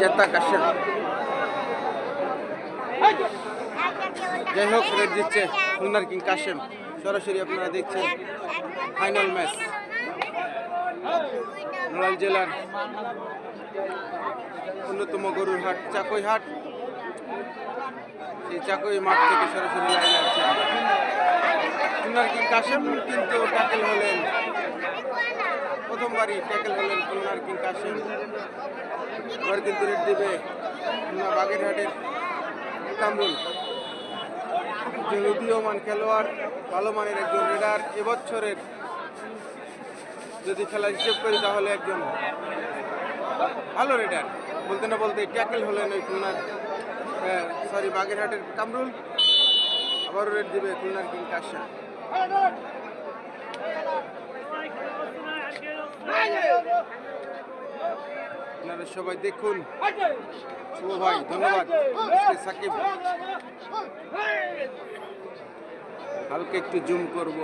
জেতা কাশেম। যাই হোক, রেড দিচ্ছে খুলনার কিং কাশেম। সরাসরি আপনারা দেখছেন ফাইনাল ম্যাচ। নড়াইল জেলার অন্যতম গরুর হাট, চাকই হাট। সেই চাকই মাঠ থেকে সরাসরি লাইভ আসছে খুলনার কিং কাশেম। কিন্তু ট্যাকেল হলেন প্রথমবারই ট্যাকেল হলেন খুলনার কিং কাশেম এবার কিন্তু রেড দেবে বাগেরহাটের কামরুল একজন উদীয়মান খেলোয়াড়, ভালো মানের একজন রেডার, এবছরের যদি খেলা হিসেব করি তাহলে একজন ভালো রেডার। বলতে না বলতে ট্যাকেল হলেন ওই খুলনার সরি বাগেরহাটের কামরুল। আবারও রেড দিবে খুলনার কিং কাশা আপনারা সবাই দেখুন। শুভ ভাই ধন্যবাদ। সাকিব। হালকা একটু জুম করব।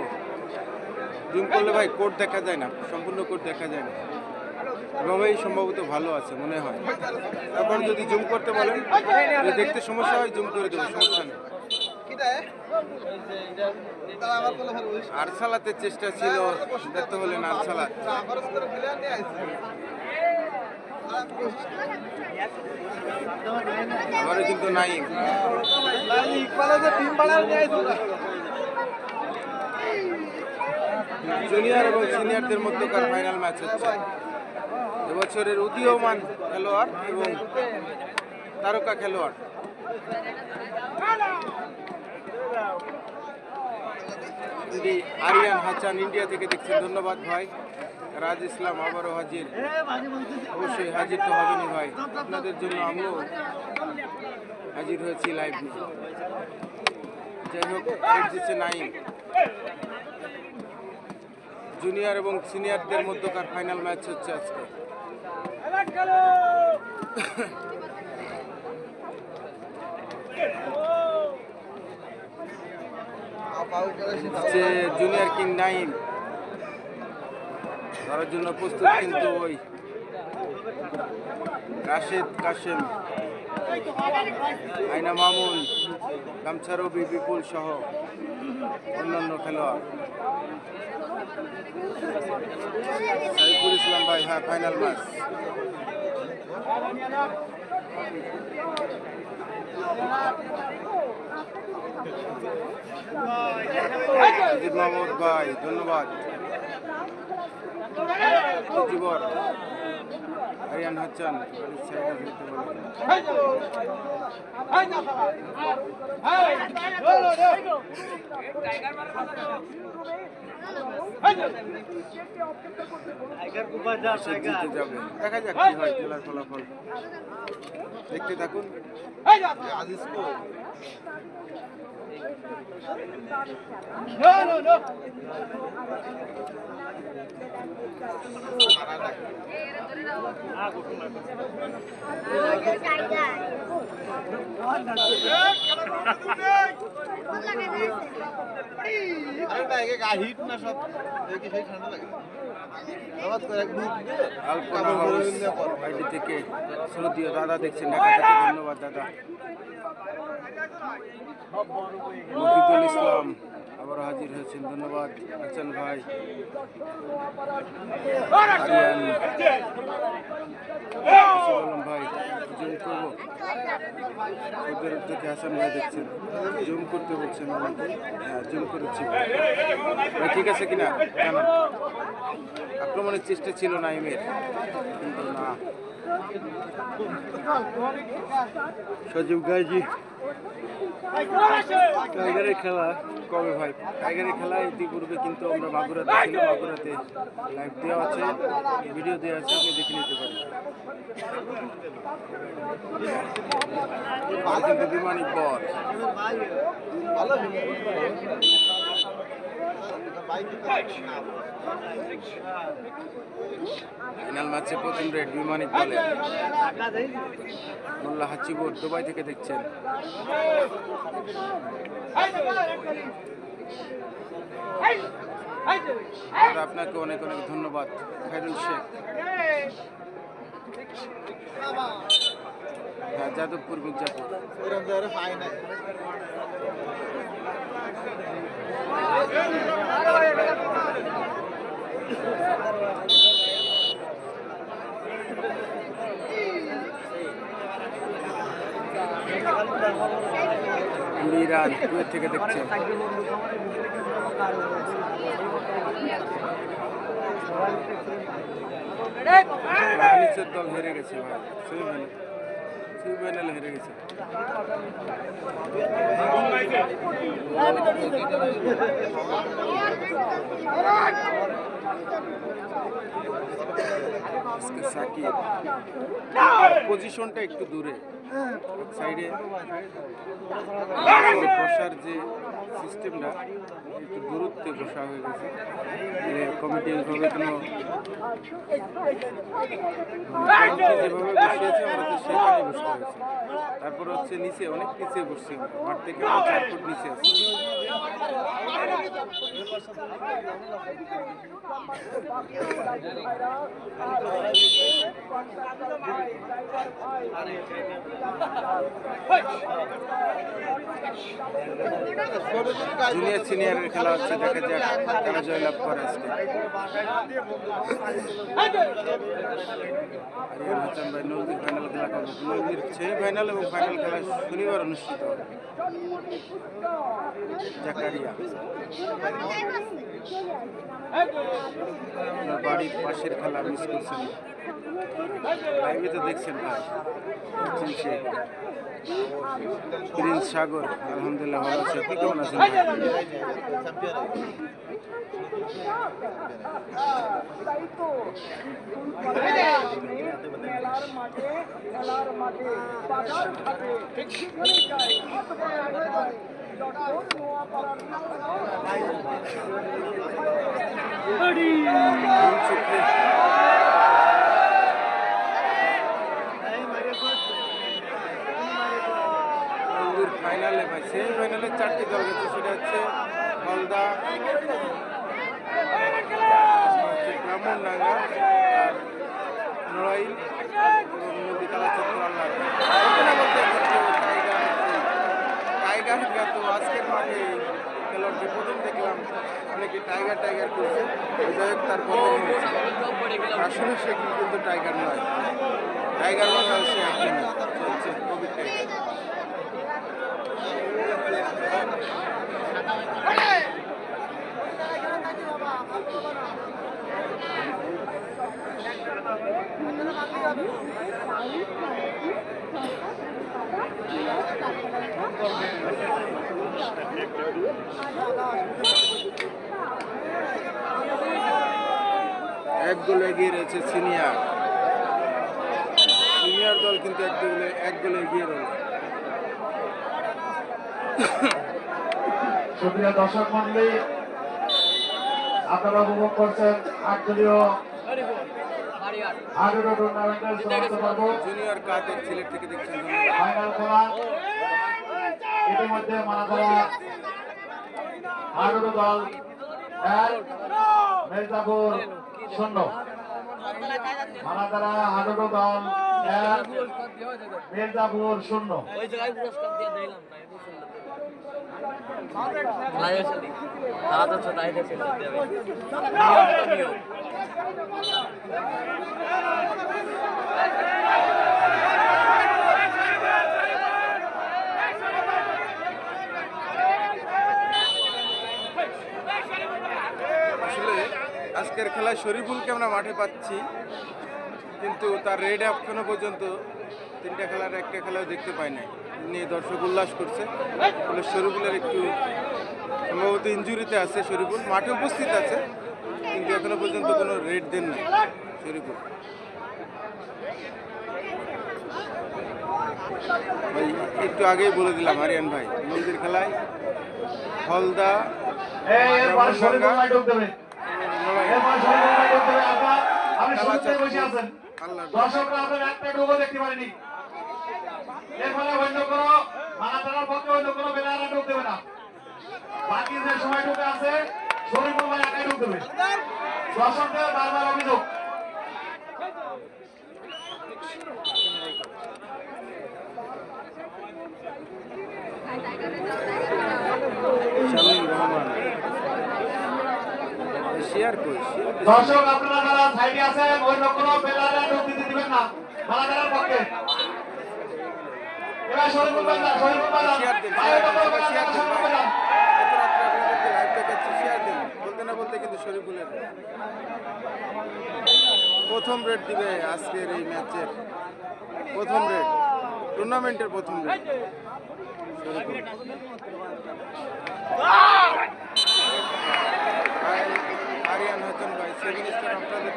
জুম করলে ভাই কোড দেখা যায় না সম্পূর্ণ কোড দেখা যায় না। এভাবেই সম্ভবত ভালো আছে মনে হয়। তারপর যদি জুম করতে বলেন যদি দেখতে সমস্যা হয় জুম করে দেবো সমস্যা নেই। আর সালাতে চেষ্টা ছিল দেখতে হলেন আর সালাত আবারও কিন্তু নাই। জুনিয়র এবং সিনিয়রদের মধ্যকার ফাইনাল ম্যাচ হচ্ছে। এবছরের উদীয়মান খেলোয়াড় এবং তারকা খেলোয়াড়। যদি আরিয়ান হাসান ইন্ডিয়া থেকে দেখছেন। ধন্যবাদ ভাই। রাজ ইসলাম আবারও হাজির। অবশ্যই হাজির তো হবেনি ভাই। আপনাদের জন্য আমিও হাজির হয়েছি লাইভ যাই হোক দিচ্ছে নাইম। জুনিয়র এবং সিনিয়রদের মধ্যকার ফাইনাল ম্যাচ হচ্ছে আজকে। হচ্ছে জুনিয়র কিং নাইম ধরার জন্য প্রস্তুত কিন্তু ওই রাশেদ কাশেম, আইনা মামুন, গামছা রবি, বিপুল সহ অন্যান্য খেলোয়াড়। ইসলাম ভাই হ্যাঁ ফাইনাল ম্যাচ আজিজ ভাই ধন্যবাদ। আরিয়ান হাসান সাইডার দেখা যাক কি হয় খেলার ফলাফল দেখতে থাকুন আজিজ হিট না সব আইডি থেকে শ্রদ্ধীয় দাদা দেখছেন ধন্যবাদ দাদা। মফিদুল ইসলাম। আবার হাজির হয়েছেন। ধন্যবাদ হাসান ভাই। ভাই, জুম করব। থেকে দেখছেন। জুম করতে বলছেন হ্যাঁ জুম ঠিক আছে কিনা? আক্রমণের চেষ্টা ছিল নাইমের কিন্তু না। সজীব গাজী টাইগারের খেলা কবে ভাই? টাইগারের খেলা ইতিপূর্বে কিন্তু আমরা বাঁকুড়াতে ছিল বাঁকুড়াতে লাইভ দেওয়া আছে ভিডিও দেওয়া আছে, আপনি দেখে নিতে পারেন। কিন্তু বিমানি বল। ফাইনাল ম্যাচে প্রথম রেড বিমানি বলে। মোল্লা হাচিবুর দুবাই থেকে দেখছেন। আপনাকে অনেক অনেক ধন্যবাদ। খাইরুল শেখ। যাদবপুর মির্জাপুর। থেকে নিচের দল হেরে গেছে ভাই। সেমিফাইনাল হেরে গেছে। পজিশনটা একটু দূরে সাইডে বসার যে সিস্টেমটা একটু দূরত্বে বসা হয়ে গেছে। যে কমিটি এইভাবে কোনো যেভাবে বসিয়েছে আমরা তো সেখানে বসতে হয়েছে তারপর হচ্ছে নিচে অনেক নিচে বসছি মাঠ থেকে চার ফুট নিচে আছি। জুনিয়র সিনিয়রের খেলা হচ্ছে, দেখা যাক কারা জয়লাভ করে আজকে। ফাইনাল খেলা এবং ফাইনাল খেলা শনিবার অনুষ্ঠিত হবে। জাকারিয়া। বাড়ির পাশের খেলা মিস করছেন লাইভে তো দেখছেন ভাই সে। প্রিন্স সাগর, আলহামদুলিল্লাহ ভালো আছে। আপনি কেমন আছেন ভাই? ফাইনালে ভাই সেমি ফাইনালে চারটি দল গেছে সেটা হচ্ছে হলদা ব্রাহ্মণডাঙ্গা নড়াইল নদীতলা আল্লাহ এখানে বলতে হচ্ছে টাইগার টাইগার গত আজকের মাঠে খেলোয়াড়কে প্রথম দেখলাম অনেকে টাইগার টাইগার করছে যাই হোক তার আসলে সে কিন্তু টাইগার নয়। টাইগার নয় সে একজন হচ্ছে টাইগার এক গোলে এগিয়ে রয়েছে সিনিয়র। সিনিয়র দল কিন্তু এক গোলে এক গোলে এগিয়ে রয়েছে সুপ্রিয় দর্শক মন্ডলী আপনারা উপভোগ করছেন আটদলীয় আরও টুর্নামেন্টের সমাপ্ত পর্ব। জুনিয়র কাদের সিলেট থেকে দেখছেন। ফাইনাল খেলা। ইতিমধ্যে মানাদারা আরও দল এক, মির্জাপুর শূন্য। মানাদারা আরও দল এক, মির্জাপুর শূন্য। ওই জায়গায় পুরস্কার দিয়ে দিলাম না এত সুন্দর লাইভ আছে তারা তো ছোটাই দেখে দেবে নিয়ম তো নিয়ম আসলে আজকের খেলায় শরীফুলকে আমরা মাঠে পাচ্ছি? কিন্তু তার রেড এখনও পর্যন্ত তিনটা খেলার একটা খেলাও দেখতে পাই নাই। নিয়ে দর্শক উল্লাস করছে। ফলে শরীফুলের একটু সম্ভবত ইঞ্জুরিতে আছে শরীফুল। মাঠে উপস্থিত আছে কিন্তু এখনও পর্যন্ত কোনো রেড দেন নাই শরীফুল। ভাই একটু আগেই বলে দিলাম হারিয়ান ভাই মন্দির খেলায় হলদা দর্শকরা আপনার একটা ঢুকো দেখতে পারেনি এরপরে অন্য কোনো মানাতার পক্ষে অন্য কোনো বেলারা ঢুকতে হবে না বাকি যে সময় ঢুকে আছে শরীর ভাই একাই ঢুকতে হবে দর্শকদের বারবার অভিযোগ শেয়ার করি দর্শক আপনারা যারা সাইডে আছেন অন্য কোনো বেলারে ঢুক দিতে দিবেন না। মালাদারের পক্ষে। এবার শরীফুল বাজার শরীফুল বাজার শেয়ার দিন ভাই, শেয়ার দিন শেয়ার দিন। শেয়ার বলতে না বলতে কিন্তু শরীফুলের। প্রথম রেড দিবে আজকের এই ম্যাচের। প্রথম রেড টুর্নামেন্টের প্রথম রেড। শরীফুল আর- আরিয়ান হাসান ভাই সেভেন স্টার আপনাদের টিম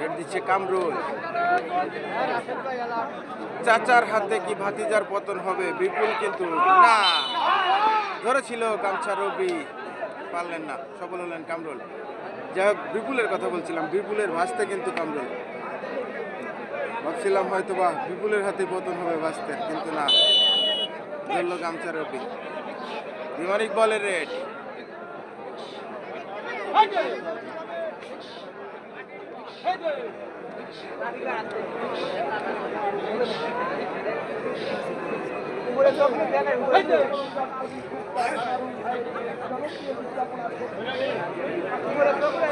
রেড দিচ্ছে কামরুল। চাচার হাতে কি ভাতিজার পতন হবে? বিপুল কিন্তু না। ধরেছিল গামছা রবি। পারলেন না, সফল হলেন কামরুল। যাই হোক, বিপুলের কথা বলছিলাম, বিপুলের ভাসতে কিন্তু কামরুল। ভাবছিলাম হয়তো বা বিপুলের হাতে পতন হবে ভাসতে কিন্তু না। ধরল গামছা রবি। বিমানিক বলের রেড।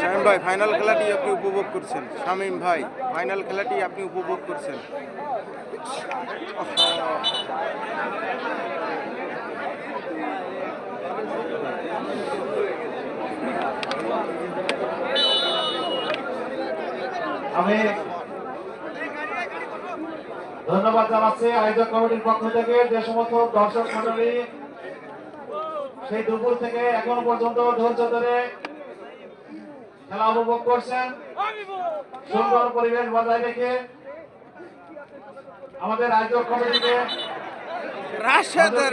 শামীম ভাই ফাইনাল খেলাটি আপনি উপভোগ করছেন? শামীম ভাই ফাইনাল খেলাটি আপনি উপভোগ করছেন? আমি ধন্যবাদ জানাচ্ছি আয়োজক কমিটির পক্ষ থেকে যে সমস্ত দর্শক মন্ডলী সেই দুপুর থেকে এখনও পর্যন্ত ধৈর্য ধরে খেলা উপভোগ করছেন। সুন্দর পরিবেশ বজায় রেখে আমাদের আয়োজক কমিটিকে রাশেদের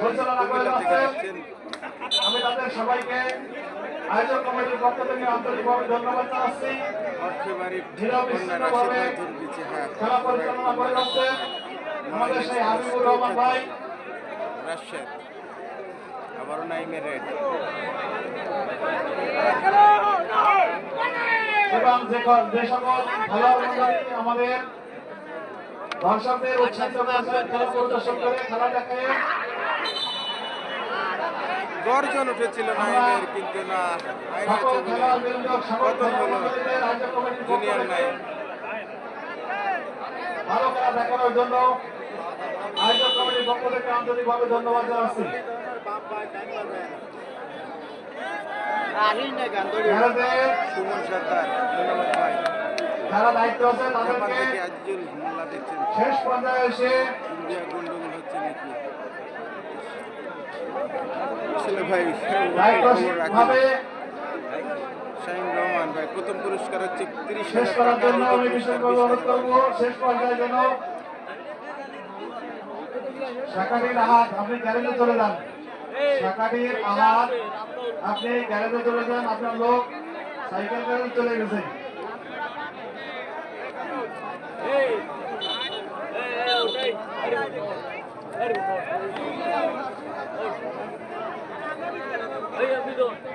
পরিচালনা করে যাচ্ছেন। আমি তাদের সবাইকে আয়োজক কমিটির পক্ষ থেকে আন্তরিকভাবে ধন্যবাদ জানাচ্ছি। খেলা পরিচালনা করে যাচ্ছেন আমাদের সেই হাবিবুর রহমান ভাই। রাশেদ। আবারও নাইমের রেড এবং যে সকল খেলোয়াড় আমাদের দর্শকদের উৎসাহিত খেলা পরিদর্শন করে খেলা দেখে গর্জন উঠেছিল নাইমের কিন্তু না আইন আছে বলে পতন হলো জুনিয়র নাইম ভালো খেলা দেখানোর জন্য আয়োজক কমিটির পক্ষ থেকে আন্তরিকভাবে ধন্যবাদ জানাচ্ছি। খেলাতে সুমন সর্দার ধন্যবাদ ভাই। যারা দায়িত্ব আছে তাদেরকে শেষ পর্যায়ে এসে ইন্ডিয়া গন্ডগোল হচ্ছে নাকি? আসলে ভাই দায়িত্বশীলভাবে শাহিন রহমান ভাই প্রথম পুরস্কার হচ্ছে তিরিশ শেষ করার জন্য আমি বিশেষভাবে অনুরোধ করব শেষ পর্যায়ে যেন শাকারির আহাত আপনি গ্যারেজে চলে যান শাকারির আহাত আপনি গ্যারেজে চলে যান আপনার লোক সাইকেল গ্যারেজে চলে গেছে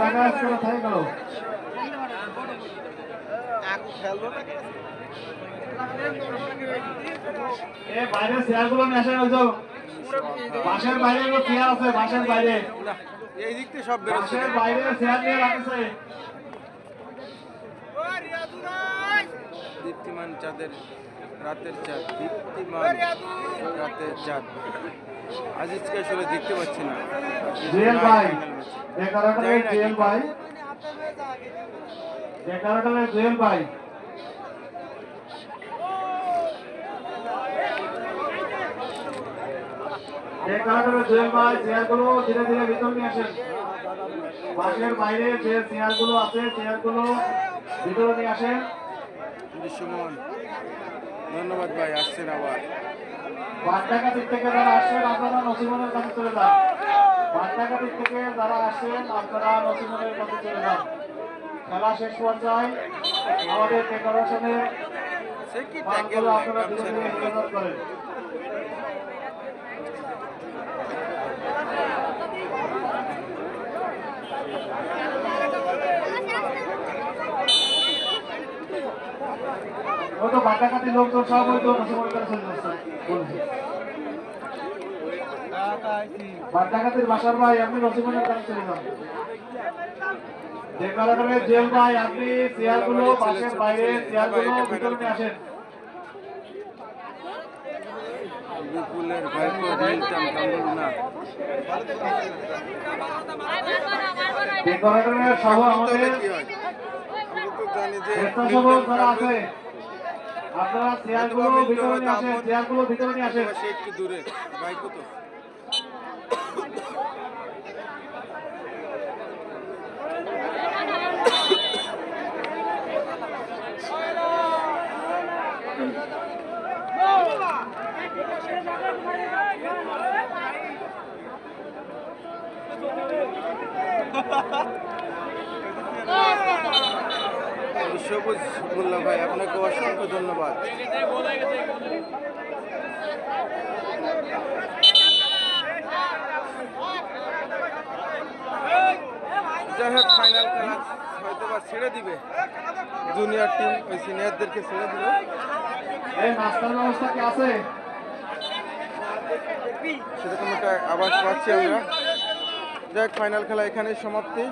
টাকা আজকে কোথায় গেল? এ বাসের বাইরে আছে বাসের বাইরে এই দিক থেকে সব বেরোচ্ছে বাইরে চেয়ার নিয়ে রাখছে। দীপ্তিমান চাঁদের রাতের চাঁদ, দীপ্তিমান রাতের চাঁদ। আজিজকে আসলে দেখতে পাচ্ছি না। জুয়েল ভাই। ডেকারেটরের জুয়েল ভাই। ডেকারেটরের জুয়েল ভাই। ডেকারেটরের জুয়েল ভাই চেয়ারগুলো ধীরে ধীরে ভিতর নিয়ে আসেন। বাসের বাইরে যে চেয়ারগুলো আছে চেয়ারগুলো ভিতরে নিয়ে আসেন। ধন্যবাদ ভাই আসছেন আবার। বাড্ডাকাটির থেকে যারা আসছেন আপনারা নসিমনের কাছে চলে যান। বাড্ডাকাটির থেকে যারা আসছেন আপনারা নসিমনের কাছে চলে যান। খেলা শেষ পর্যায়ে আমাদের মানগুলো আপনারা করেন। ওই তো বাড্ডাকাটির লোকজন সব ওই তো কাছে চলে যাচ্ছে। বলছি বাড্ডাকাতির বাসার ভাই আপনি রসিমনের কাছে চলে যান। ডেকোরেটরের জেল ভাই আপনি চেয়ারগুলো বাসের বাইরে চেয়ারগুলো ভিতরে নিয়ে আসেন। বিপুলের ভাইপো রিলতাম কামরুল না ডেকোরেটরের সহ আমাদের জানি যে যারা আছে আপনারা চেয়ারগুলো ভিতরে নিয়ে আসেন চেয়ারগুলো ভিতরে নিয়ে আসেন। সে একটু দূরে ভাইপো তো। সবুজ মোল্লা ভাই আপনাকে অসংখ্য ধন্যবাদ। যাই হোক ফাইনাল খেলা হয়তো বা ছেড়ে দিবে। জুনিয়র টিম ওই সিনিয়রদেরকে ছেড়ে দিবে। সেরকম একটা আওয়াজ পাচ্ছি আমরা। যাই হোক ফাইনাল খেলা এখানে সমাপ্তি।